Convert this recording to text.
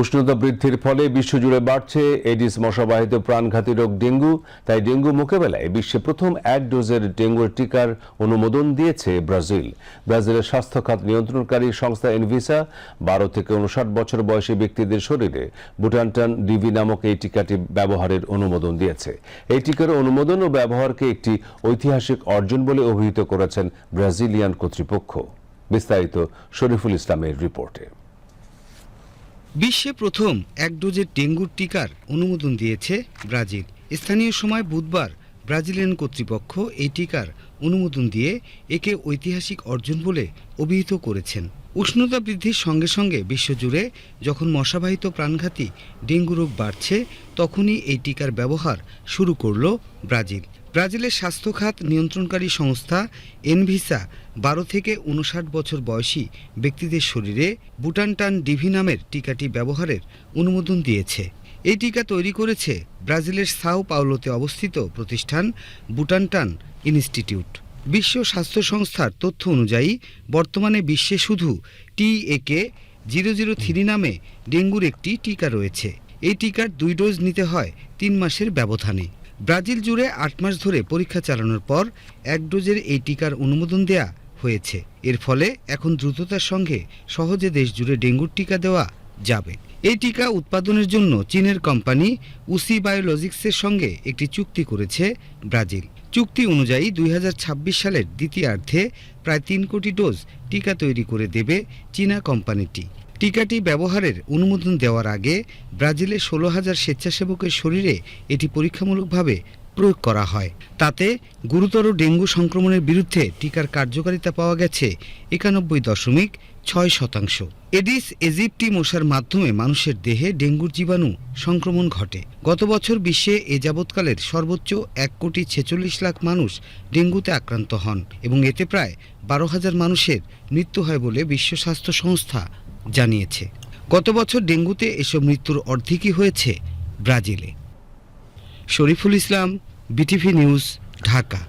উষ্ণতা বৃদ্ধির ফলে বিশ্বজুড়ে বাড়ছে এডিস মশাবাহিত প্রাণঘাতী রোগ ডেঙ্গু। তাই ডেঙ্গু মোকাবেলায় বিশ্বে প্রথম এক ডোজের ডেঙ্গুর টিকার অনুমোদন দিয়েছে ব্রাজিল। ব্রাজিলের স্বাস্থ্য খাত নিয়ন্ত্রণকারী সংস্থা এনভিসা বারো থেকে উনষাট বছর বয়সী ব্যক্তিদের শরীরে বুটানটান ডিভি নামক এই টিকাটি ব্যবহারের অনুমোদন দিয়েছে। এই টিকার অনুমোদন ও ব্যবহারকে একটি ঐতিহাসিক অর্জন বলে অভিহিত করেছেন ব্রাজিলিয়ান কর্তৃপক্ষ। বিস্তারিত শরীফুল ইসলামের রিপোর্টে। বিশ্বে প্রথম এক ডোজের ডেঙ্গুর টিকার অনুমোদন দিয়েছে ব্রাজিল। স্থানীয় সময় বুধবার ব্রাজিলিয়ান কর্তৃপক্ষ এই টিকার অনুমোদন দিয়ে একে ঐতিহাসিক অর্জন বলে অভিহিত করেছেন। উষ্ণতা বৃদ্ধির সঙ্গে সঙ্গে বিশ্বজুড়ে যখন মশাবাহিত প্রাণঘাতী ডেঙ্গু রোগ বাড়ছে, তখনই এই টিকার ব্যবহার শুরু করল ব্রাজিল। ব্রাজিলের স্বাস্থ্য খাত নিয়ন্ত্রণকারী সংস্থা এনভিসা বারো থেকে উনষাট বছর বয়সী ব্যক্তিদের শরীরে বুটানটান ডিভি নামের টিকাটি ব্যবহারের অনুমোদন দিয়েছে। এই টিকা তৈরি করেছে ব্রাজিলের সাও পাওলোতে অবস্থিত প্রতিষ্ঠান বুটানটান ইনস্টিটিউট। বিশ্ব স্বাস্থ্য সংস্থার তথ্য অনুযায়ী, বর্তমানে বিশ্বে শুধু টি একে জিরো জিরো থ্রি নামে ডেঙ্গুর একটি টিকা রয়েছে। এই টিকার দুই ডোজ নিতে হয় তিন মাসের ব্যবধানে। ব্রাজিল জুড়ে আট মাস ধরে পরীক্ষা চালানোর পর এক ডোজের এই টিকার অনুমোদন দেয়া হয়েছে। এর ফলে এখন দ্রুততার সঙ্গে সহজে দেশ জুড়ে ডেঙ্গুর টিকা দেওয়া যাবে। এই টিকা উৎপাদনের জন্য চীনের কোম্পানি উসি বায়োলজিক্সের সঙ্গে একটি চুক্তি করেছে ব্রাজিল। চুক্তি অনুযায়ী দুই হাজার ছাব্বিশ সালের দ্বিতীয়ার্ধে প্রায় তিন কোটি ডোজ টিকা তৈরি করে দেবে চীনা কোম্পানিটি। টিকাটি ব্যবহারের অনুমোদন দেওয়ার আগে ব্রাজিলে ষোলো হাজার স্বেচ্ছাসেবকের শরীরে এটি পরীক্ষামূলকভাবে প্রয়োগ করা হয়। তাতে গুরুতর ডেঙ্গু সংক্রমণের বিরুদ্ধে টিকার কার্যকারিতা পাওয়া গেছে একানব্বই দশমিক ছয় শতাংশ। এডিস এজিপ্টি মশার মাধ্যমে মানুষের দেহে ডেঙ্গুর জীবাণু সংক্রমণ ঘটে। গত বছর বিশ্বে এ যাবৎকালের সর্বোচ্চ এক কোটি ছেচল্লিশ লাখ মানুষ ডেঙ্গুতে আক্রান্ত হন এবং এতে প্রায় বারো হাজার মানুষের মৃত্যু হয় বলে বিশ্ব স্বাস্থ্য সংস্থা জানিয়েছে। গত বছর ডেঙ্গুতে এসব মৃত্যুর অর্ধেকই হয়েছে ব্রাজিলে। Shariful Islam BTV news Dhaka.